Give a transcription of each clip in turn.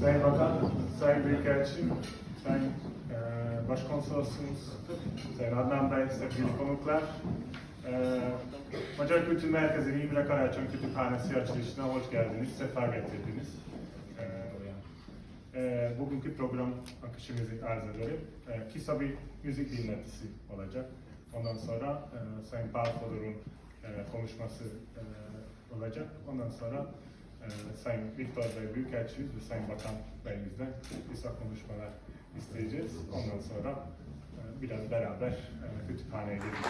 Sayın Bakan, Sayın Büyükelçi, Sayın e, Başkonsolosumuz, Sayın Adnan Bey, sevgili konuklar, e, Macar Kültür Merkezi'nin İmre Karaçam Kütüphanesi açılışına hoş geldiniz, sefa getirdiniz. E, e, bugünkü program akışımızı arz ederim. E, kısa bir müzik dinletisi olacak. Ondan sonra e, Sayın Bağfadur'un e, konuşması e, olacak. Ondan sonra Sayın Viktor Bey Büyükelçimiz ve Sayın Bakan Bey'imizden kısa konuşmalar isteyeceğiz. Ondan sonra e, biraz beraber e, kütüphaneye gideceğiz.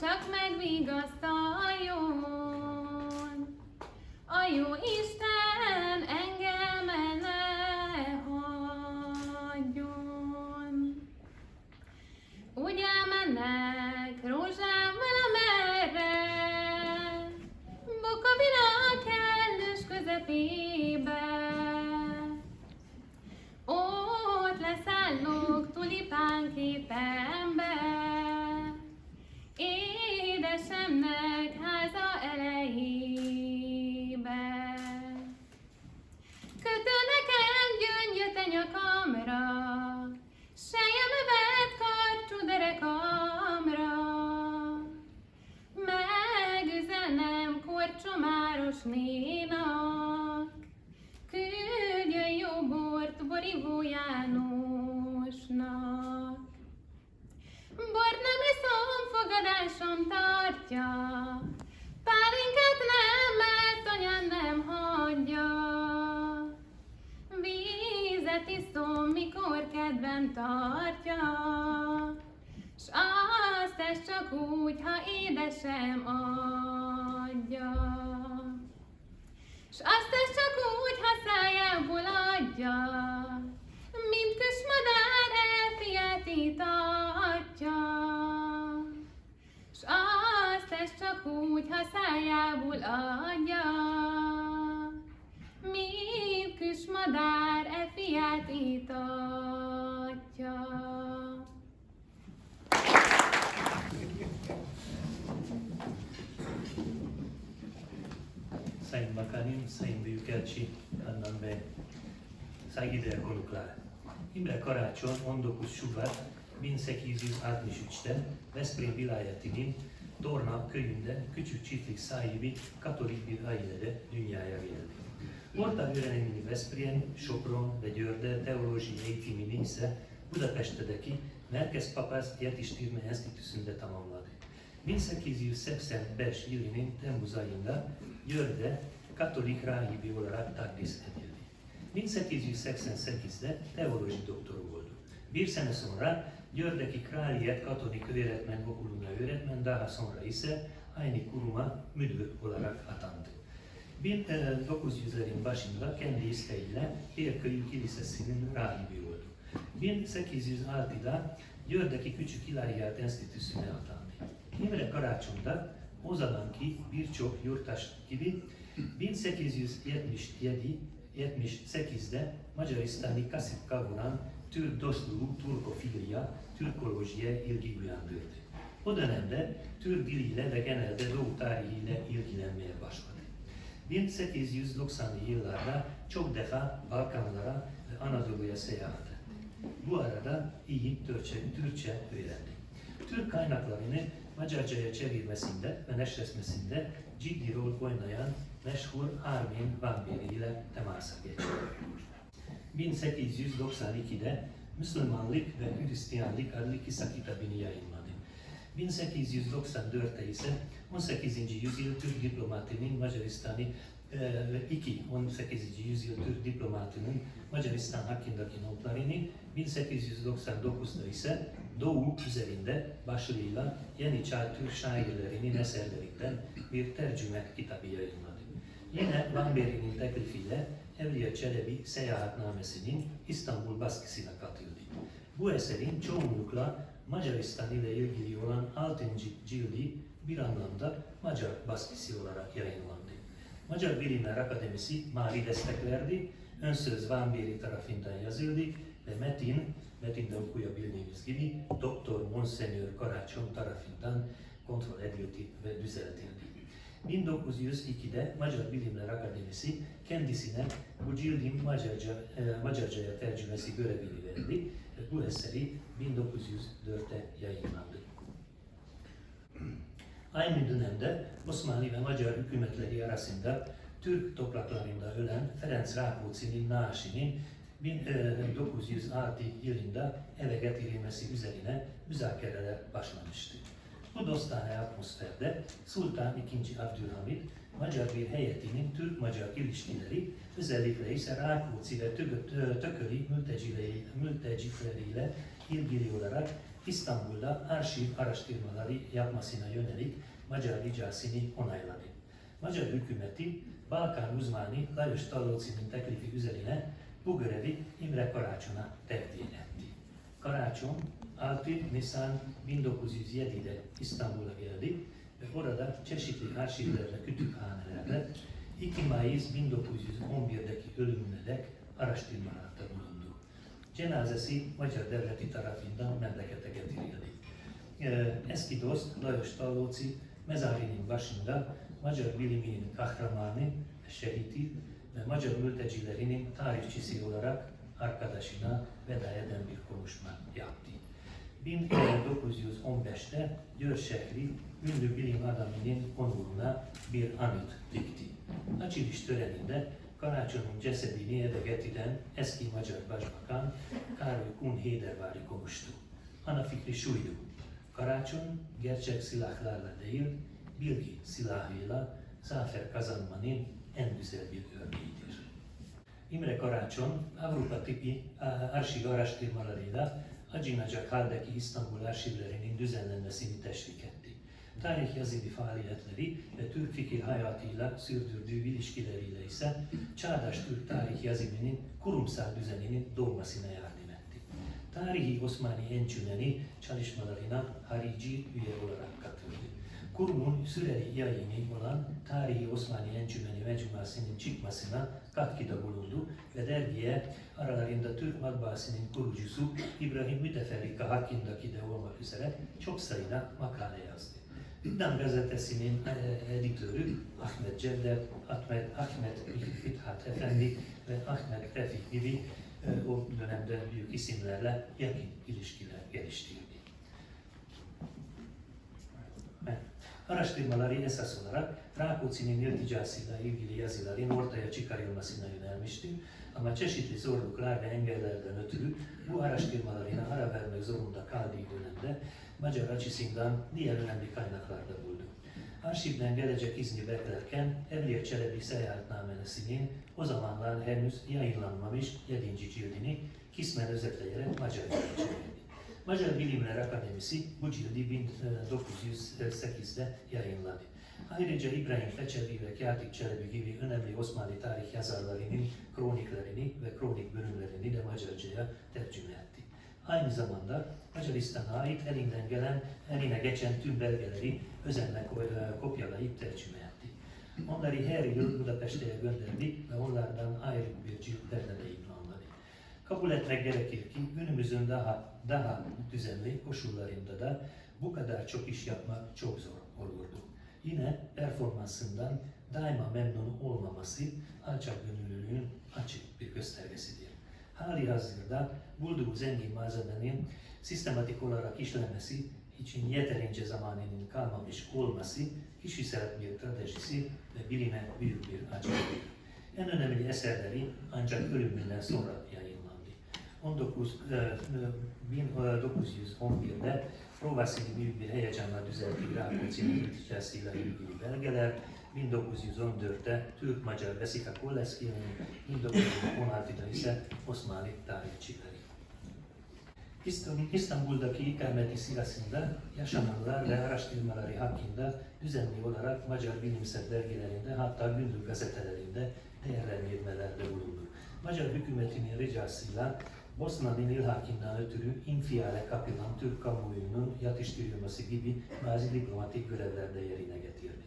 Csak megvigasztaljon. A jó Isten me. Itatja. S azt ez csak úgy, ha szájából adja, mint kis madár e fiát itatja. Sayın Bakanım, Sayın Büyükelçi Adnan Bey, saygıdeğer konuklar. İmre Karácsony 19 Şubat 1863'te Veszprém vilayetinin Torna köyünde küçük çiftlik sahibi Katolik bir ailede dünyaya geldi. Orta öğrenimini Veszprém, Sopron ve Győr'de teológiai eğitimini ise Budapest'teki Merkez Papaz Yetiştirme Enstitüsü'nde tamamladı. 1885 yılının Temmuz ayında Győr'de Katolik rahibi olarak takdis edildi. 1888'de teoloji doktoru oldu. Bir sene sonra Győr'deki Kraliyet Katolik Öğretmen Okulu'na öğretmen, daha sonra ise aynı kuruma müdür olarak atandı. 1900'lerin başında kendi isteğiyle Érköy Kilisesi'nin rahibi oldu. 1806'da Győr'deki Küçük İlahiyat Enstitüsü'ne atandı. İmre Karácsony'da o zamanki birçok yurttaş gibi 1877-78'de Macarisztáni Kasip Kavuran Türk dostluğu, Turkofilya, Türkolojia ilgi uyandırdı. O dönemde Türk diliyle ve genelde Doğu tarihiyle ilgilenmeye başladı. 1890'lı yıllarda çok defa Balkanlara ve Anadolu'ya seyahat etti. Bu arada iyi Türkçe, Türkçe öğrendi. Türk kaynaklarını Macarca'ya çevirmesinde ve neşretmesinde ciddi rol oynayan meşhur Armin Van Buren ile temasa geçti. 1892'de Müslümanlık ve Hristiyanlık adlı kısa kitabını yayınladı. 1894'te ise 18. yüzyıl Türk diplomatının Macaristan'ı e, ve iki 18. yüzyıl Türk diplomatının Macaristan hakkındaki notlarını 1899'da ise Doğu üzerinde başlığıyla Yeni Çağ Türk şairlerinin eserlerinden bir tercüme kitabı yayınladı. Yine Van Beri'nin teklifiyle Evliya Çelebi seyahatnamesinin İstanbul baskısına katıldı. Bu eserin çoğunlukla Macaristan ile ilgili olan 6. cildi bir anlamda Macar baskısı olarak yayınlandı. Macar Bilimler Akademisi mali destek verdi, ön söz Van Beri tarafından yazıldı ve metin, metinde okuyabildiğimiz gibi Doktor Monsenör Karaçon tarafından kontrol edildi ve düzeltildi. 1902'de Macar Bilimler Akademisi kendisine bu cildin Macarca, e, Macarca'ya tercümesi görevini verdi ve bu eseri 1904'te yayınlandı. Aynı dönemde Osmanlı ve Macar hükümetleri arasında Türk topraklarında ölen Ferenc Rákóczi'nin naaşının 1906 yılında eve getirilmesi üzerine müzakereler başlamıştı. Bu dostane atmosferde Sultan II. Abdülhamit, Macar bir heyetinin Türk-Macar ilişkileri, özellikle ise Rákóczi ve Tö- Tököli mültecileri- mültecileriyle ilgili olarak İstanbul'da arşiv araştırmaları yapmasına yönelik Macar ricasını onayladı. Macar hükümeti Balkan uzmanı Lajos Talóci'nin teklifi üzerine bu görevi İmre Karaçon'a tevdi etti. Karaçon 6 Nisan 1907'de İstanbul'a geldi ve orada çeşitli arşivlerde, kütüphanelerde 2 Mayıs 1911'deki ölümüne dek araştırmalarda bulundu. Cenazesi Macar devleti tarafından memlekete getirildi. Ee, eski dost Lajos Talóci mezarının başında Macar biliminin kahramanı, şehidi ve Macar mültecilerinin tarihçisi olarak arkadaşına veda eden bir konuşma yaptı. 1915'te Dör şehri ünlü bilim adamının onuruna bir anıt dikti. Açılış töreninde Karaço'nun cesedini eve getiren eski Macar Başbakan Karl Kuhn Hedervari konuştu. Ana fikri şuydu. Karaçon gerçek silahlarla değil, bilgi silahıyla zafer kazanmanın en güzel bir örneğidir. İmre Karaçon, Avrupa tipi arşiv araştırmalarıyla acınacak haldeki İstanbul arşivlerinin düzenlenmesini teşvik etti. Tarih yazılı faaliyetleri ve Türk fikir hayatıyla sürdürdüğü ilişkileriyle ise çağdaş Türk tarih yazımının kurumsal düzeninin doğmasına yardım etti. Tarihi Osmanlı Ençümeni çalışmalarına harici üye olarak katıldı. Kurumun süreli yayını olan Tarihi Osmanlı Encümeni Mecmuası'nın çıkmasına katkıda bulundu ve dergiye aralarında Türk matbaasının kurucusu İbrahim Müteferrika hakkındaki de olmak üzere çok sayıda makale yazdı. Gündem gazetesinin e, editörü Ahmet Cevdet, Ahmet, Ahmet Fithat Efendi ve Ahmet Refik gibi e, o dönemde büyük isimlerle yakın ilişkiler geliştirdi. Evet. Araştırmaları esas olarak Rákóczi'nin irticasıyla ilgili yazıların ortaya çıkarılmasına yönelmişti. Ama çeşitli zorluklar ve engellerden ötürü bu araştırmalarına ara vermek zorunda kaldığı dönemde Macar açısından diğer önemli kaynaklarda buldu. Arşivden gelecek izni beklerken Evliya Çelebi seyahatnamesinin o zamanlar henüz yayınlanmamış 7. cildini kısmen özetleyerek Macarca'ya çevirdi. Macar Bilimler Akademisi bu cildi 1908'de yayınladı. Ayrıca İbrahim Feçevi ve Katip Çelebi gibi önemli Osmanlı tarih yazarlarının kroniklerini ve kronik bölümlerini de Macarca'ya tercüme etti. Aynı zamanda Macaristan'a ait elinden gelen, eline geçen tüm belgeleri özenle e, kopyalayıp tercüme etti. Onları her yıl Budapest'e gönderdik ve onlardan ayrı bir ciltlerde de. Kabul etmek gerekir ki günümüzün daha daha düzenli koşullarında da bu kadar çok iş yapmak çok zor olurdu. Yine performansından daima memnun olmaması alçak gönüllülüğün açık bir göstergesidir. Hali hazırda bulduğu zengin malzemenin sistematik olarak işlenmesi için yeterince zamanının kalmamış olması kişisel bir trajesi ve bilime büyük bir acıdır. En önemli eserleri ancak ölümünden sonra yayınlandı. 19, e, e, 1911'de Provasili büyük bir heyecanla düzelttiği Rákóczi'nin kritikasıyla ilgili belgeler, 1914'te Türk-Magyar Vesika Koleski'nin, 1916'da ise Osmanlı tarihçileri. İstanbul- İstanbul'daki ikameti sırasında yaşananlar ve araştırmaları hakkında düzenli olarak Macar bilimsel dergilerinde hatta günlük gazetelerinde değerlendirmelerde bulundu. Macar hükümetinin ricasıyla Bosna'nın ilhakinden ötürü infiale kapılan Türk kamuoyunun yatıştırılması gibi bazı diplomatik görevlerde yerine getirdi.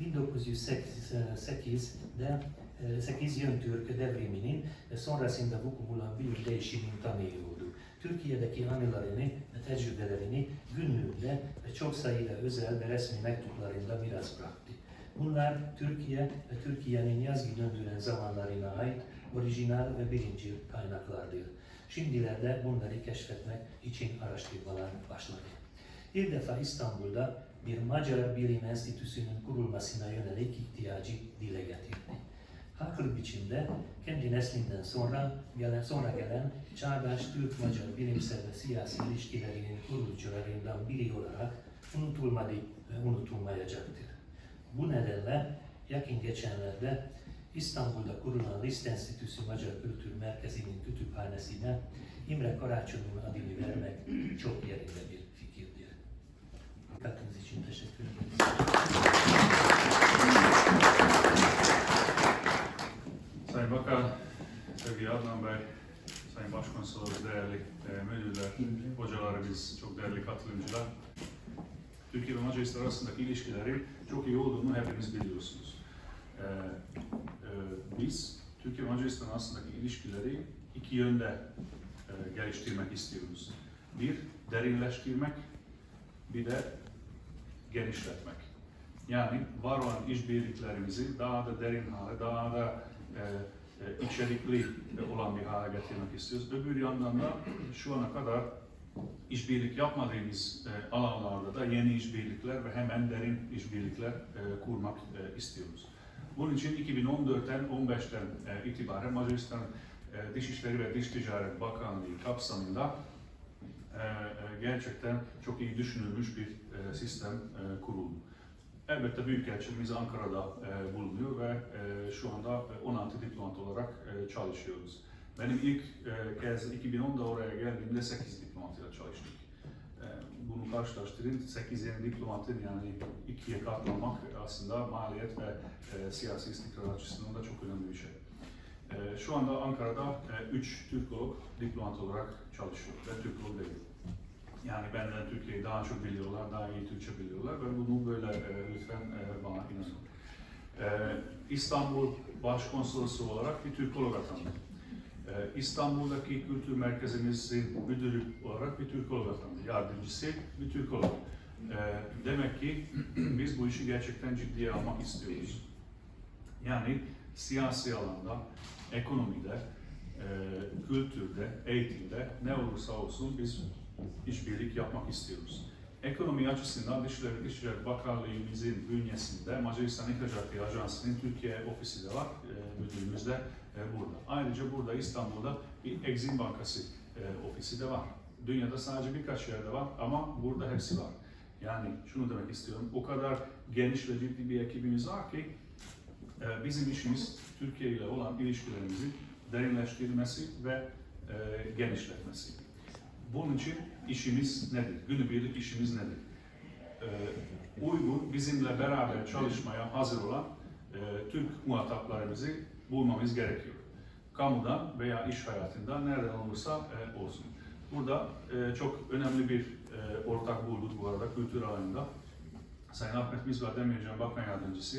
1908'de 8 Yön Türk devriminin ve sonrasında vuku bulan bir değişimin tanığı oldu. Türkiye'deki anılarını ve tecrübelerini günlüğünde çok sayıda özel ve resmi mektuplarında miras bıraktı. Bunlar Türkiye ve Türkiye'nin yazgı döndüren zamanlarına ait orijinal ve birinci kaynaklardır. Şimdilerde bunları keşfetmek için araştırmalar başladı. Bir defa İstanbul'da bir Macar Bilim Enstitüsü'nün kurulmasına yönelik ihtiyacı dile getirdi. Haklı biçimde kendi neslinden sonra gelen sonra gelen çağdaş Türk-Macar bilimsel ve siyasi ilişkilerinin kurucularından biri olarak unutulmadı ve unutulmayacaktır. Bu nedenle yakın geçenlerde İstanbul'da kurulan List Enstitüsü Macar Kültür Merkezi'nin kütüphanesine İmre Karaço'nun adını vermek çok yerinde bir fikirdir. Dikkatiniz için teşekkür ederiz. Sayın Bakan, sevgili Adnan Bey, Sayın Başkonsolos, değerli e, müdürler, hocalarımız, çok değerli katılımcılar. Türkiye ve Macaristan arasındaki ilişkilerin çok iyi olduğunu hepiniz biliyorsunuz. E, e, biz Türkiye Macaristan arasındaki ilişkileri iki yönde e, geliştirmek istiyoruz. Bir, derinleştirmek, bir de genişletmek. Yani var olan işbirliklerimizi daha da derin hale, daha da e, e, içerikli olan bir hale getirmek istiyoruz. Öbür yandan da şu ana kadar işbirlik yapmadığımız e, alanlarda da yeni işbirlikler ve hemen derin işbirlikler e, kurmak e, istiyoruz. Bunun için 2014'ten 15'ten e, itibaren Macaristan e, Dışişleri ve Dış Ticaret Bakanlığı kapsamında e, gerçekten çok iyi düşünülmüş bir sistem kuruldu. Elbette Büyükelçiliğimiz Ankara'da bulunuyor ve şu anda e, 16 diplomat olarak çalışıyoruz. Benim ilk kez 2010'da oraya geldiğimde 8 diplomatıyla çalıştık. E, bunu karşılaştırın, 8 yeni diplomatın yani ikiye katlamak aslında maliyet ve e, siyasi istikrar açısından da çok önemli bir şey. E, şu anda Ankara'da 3 Türkolog diplomat olarak çalışıyor ve Türkolog değil. Yani benden Türkiye'yi daha çok biliyorlar, daha iyi Türkçe biliyorlar ve bunu böyle e, lütfen e, bana inanın. E, İstanbul Başkonsolosu olarak bir Türkolog atandı. E, İstanbul'daki kültür merkezimizin müdürü olarak bir Türkolog atandı. Yardımcısı bir Türkolog. E, demek ki biz bu işi gerçekten ciddiye almak istiyoruz. Yani siyasi alanda, ekonomide, e, kültürde, eğitimde ne olursa olsun biz işbirlik yapmak istiyoruz. Ekonomi açısından Dışişleri Dışişleri Bakanlığımızın bünyesinde Macaristan İhracatı Ajansı'nın Türkiye ofisi de var, e, müdürümüz de burada. Ayrıca burada İstanbul'da bir Exim Bankası e, ofisi de var. Dünyada sadece birkaç yerde var ama burada hepsi var. Yani şunu demek istiyorum, o kadar geniş ve ciddi bir ekibimiz var ki e, bizim işimiz Türkiye ile olan ilişkilerimizi derinleştirmesi ve e, genişletmesi. Bunun için işimiz nedir? Günübirlik işimiz nedir? Ee, uygun, bizimle beraber çalışmaya hazır olan e, Türk muhataplarımızı bulmamız gerekiyor. Kamudan veya iş hayatından nereden olursa e, olsun. Burada e, çok önemli bir e, ortak bulduk bu arada kültür alanında. Sayın Ahmet Mizvar Demircan Bakan Yardımcısı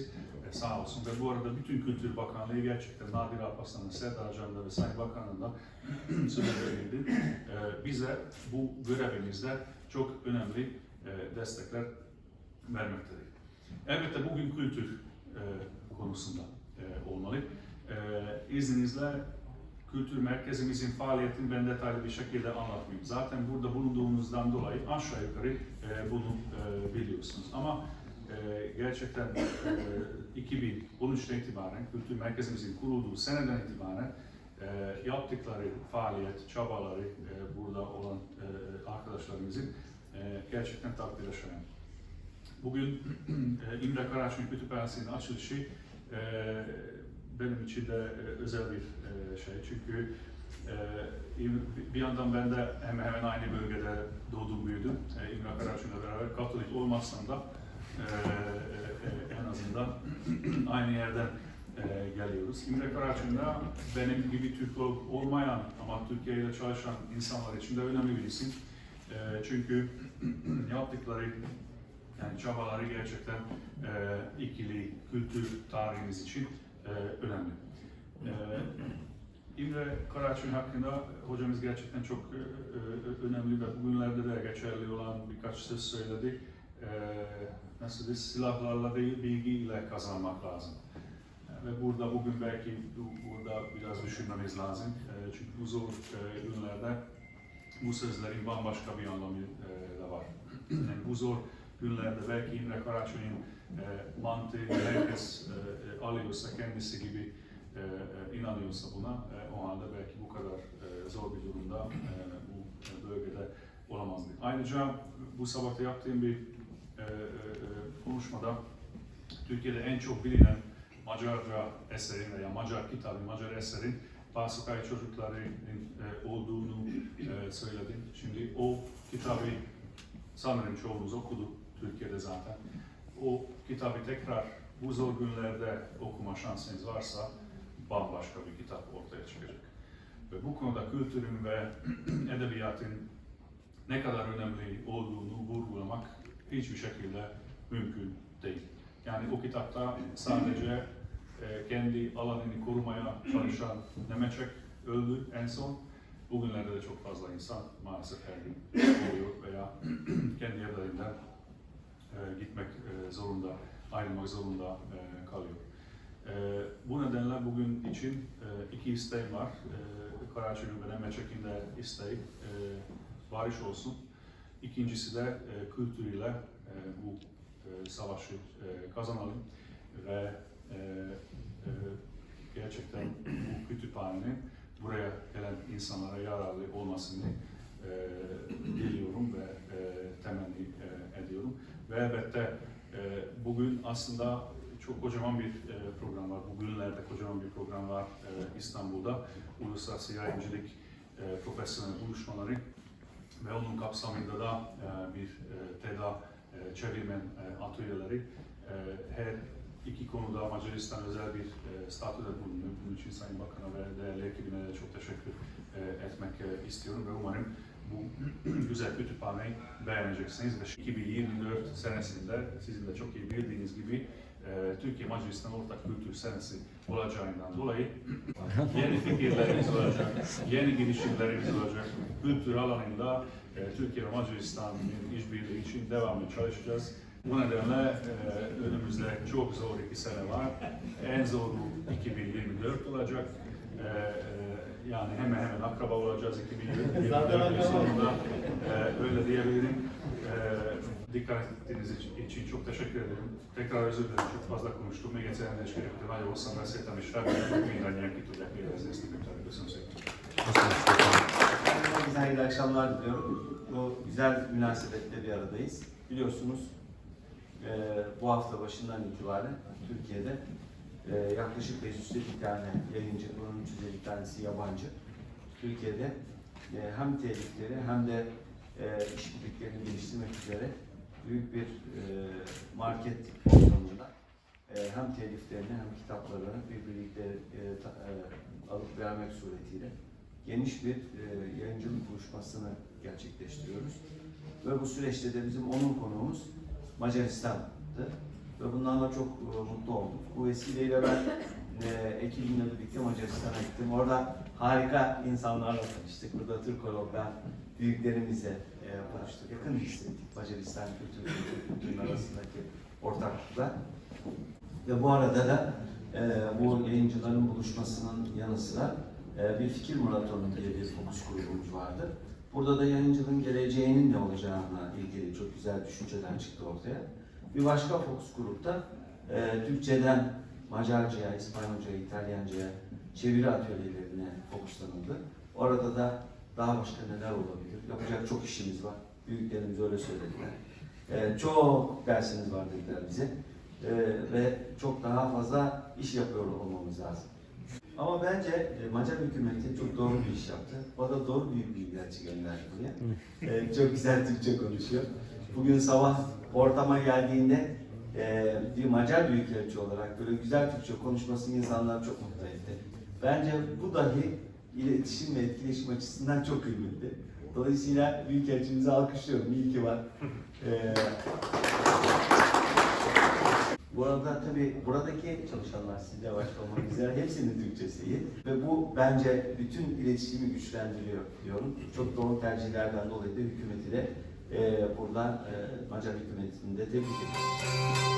sağ olsun ve bu arada bütün Kültür Bakanlığı gerçekten Nadir Alparslan'ın, Serdar Can'da ve Sayın Bakan'ın da söz verildi. Bize bu görevimizde çok önemli destekler vermektedir. Elbette bugün kültür konusunda e, olmalı. E, izninizle kültür merkezimizin faaliyetini ben detaylı bir şekilde anlatmayayım. Zaten burada bulunduğumuzdan dolayı aşağı yukarı e, bunu e, biliyorsunuz. Ama e, gerçekten e, 2013'ten itibaren kültür merkezimizin kurulduğu seneden itibaren e, yaptıkları faaliyet, çabaları e, burada olan e, arkadaşlarımızın e, gerçekten takdire şayan. Bugün e, İmre Karaçin Kütüphanesi'nin açılışı e, benim için de e, özel bir e, şey. Çünkü e, bir yandan ben de hemen hemen aynı bölgede doğdum büyüdüm. İmre Karaçin'le beraber Katolik olmazsam da en azından aynı yerden geliyoruz. İmre Karaçin'de benim gibi Türk ol- olmayan ama Türkiye ile çalışan insanlar için de önemli bir isim. Çünkü yaptıkları yani çabaları gerçekten ikili kültür tarihimiz için e, önemli. E, İmre Karaçin hakkında hocamız gerçekten çok e, e, önemli ve bugünlerde de geçerli olan birkaç söz söyledi. E, nasıl diyeyim, silahlarla değil bilgiyle kazanmak lazım. E, Ve burada bugün belki bu- burada biraz düşünmemiz lazım. Çünkü bu zor e, günlerde bu sözlerin bambaşka bir anlamı e, da var. Yani bu zor günlerde belki İmre Karaço'nun e, mantığı herkes e, e, alıyorsa, kendisi gibi e, e, inanıyorsa buna, e, o halde belki bu kadar e, zor bir durumda e, bu e, bölgede olamazdı. Ayrıca bu sabah da yaptığım bir e, e, konuşmada Türkiye'de en çok bilinen Macarca eserin veya Macar kitabı, Macar eserin Basukay çocuklarının e, olduğunu e, söyledim. Şimdi o kitabı sanırım çoğumuz okudu Türkiye'de zaten. O kitabı tekrar bu zor günlerde okuma şansınız varsa bambaşka bir kitap ortaya çıkacak. Ve bu konuda kültürün ve edebiyatın ne kadar önemli olduğunu vurgulamak hiçbir şekilde mümkün değil. Yani o kitapta sadece e, kendi alanını korumaya çalışan Nemeçek öldü en son. Bugünlerde de çok fazla insan maalesef her gün oluyor veya kendi yerlerinden e, gitmek e, zorunda, ayrılmak zorunda e, kalıyor. Bu nedenle bugün için iki isteğim var. E, Karaçay'ın ve Nemeçek'in de isteği barış olsun. İkincisi de kültürüyle bu savaşı kazanalım ve gerçekten bu kütüphanenin buraya gelen insanlara yararlı olmasını e, diliyorum ve e, temenni e, ediyorum. Ve elbette e, bugün aslında çok kocaman bir e, program var. Bugünlerde kocaman bir program var e, İstanbul'da. Uluslararası Yayıncılık e, Profesyonel Buluşmaları ve onun kapsamında da e, bir e, TEDA e, çevirmen e, atölyeleri e, her iki konuda Macaristan özel bir e, statüde bulunuyor. Bunun için Sayın Bakan'a ve değerli ekibine de çok teşekkür e, etmek e, istiyorum ve umarım bu güzel kütüphaneyi beğeneceksiniz ve 2024 senesinde sizin de çok iyi bildiğiniz gibi e, Türkiye Macaristan Ortak Kültür Senesi olacağından dolayı yeni fikirlerimiz olacak, yeni girişimlerimiz olacak. Kültür alanında e, Türkiye ve Macaristan'ın işbirliği için devamlı çalışacağız. Bu nedenle e, önümüzde çok zor iki sene var. En zoru 2024 olacak. E, e, yani hemen hemen akraba olacağız 2024 sonunda. E, öyle diyebilirim. E, dikkat ettiğiniz için, çok teşekkür ederim. Tekrar özür dilerim. Çok fazla konuştum. Még egyszer elnézést kérek, hogy nagyon hosszan beszéltem, és remélem, hogy mindannyian ki tudják érezni ezt a könyvet. Köszönöm szépen. Herkese hayırlı akşamlar diliyorum. Bu güzel münasebetle bir aradayız. Biliyorsunuz eee, bu hafta başından itibaren Türkiye'de eee, yaklaşık 550 tane yayıncı, bunun 350 tanesi yabancı. Türkiye'de eee, hem telifleri hem de eee işbirliklerini geliştirmek üzere büyük bir eee, market ortamında eee, hem teliflerini hem kitaplarını birbirlikte eee, ta- eee, alıp vermek suretiyle geniş bir e, yayıncılık buluşmasını gerçekleştiriyoruz. Ve bu süreçte de bizim onun konuğumuz Macaristan yaptı. Ve bundan da çok e, mutlu olduk. Bu vesileyle ben e, ekibimle birlikte Macaristan'a gittim. Orada harika insanlarla tanıştık. Burada Türk Olimpiyan büyüklerimizle e, konuştuk. Yakın hissettik Macaristan kültürü kültürün arasındaki ortaklıkla. Ve bu arada da e, bu yayıncıların buluşmasının yanı sıra e, bir fikir maratonu diye bir fokus grubumuz vardı. Burada da yayıncılığın geleceğinin ne olacağına ilgili çok güzel düşünceler çıktı ortaya. Bir başka fokus grupta e, Türkçeden Macarca'ya, İspanyolca'ya, İtalyanca'ya çeviri atölyelerine fokuslanıldı. Orada da daha başka neler olabilir? Yapacak çok işimiz var. Büyüklerimiz öyle söylediler. E, çok dersiniz var dediler bize. E, ve çok daha fazla iş yapıyor olmamız lazım. Ama bence e, Macar hükümeti çok doğru bir iş yaptı. O da doğru bir ilgilenci gönderdi buraya. E, çok güzel Türkçe konuşuyor. Bugün sabah ortama geldiğinde e, bir Macar büyükelçi olarak böyle güzel Türkçe konuşması insanları çok mutlu etti. Bence bu dahi iletişim ve etkileşim açısından çok kıymetli. Dolayısıyla büyükelçimizi alkışlıyorum. İyi ki var. E, bu arada tabii buradaki çalışanlar sizle başta olmak üzere hepsinin Türkçesi iyi. Ve bu bence bütün iletişimi güçlendiriyor diyorum. Çok doğru tercihlerden dolayı da hükümeti de buradan e, Macar hükümetini de tebrik ediyorum.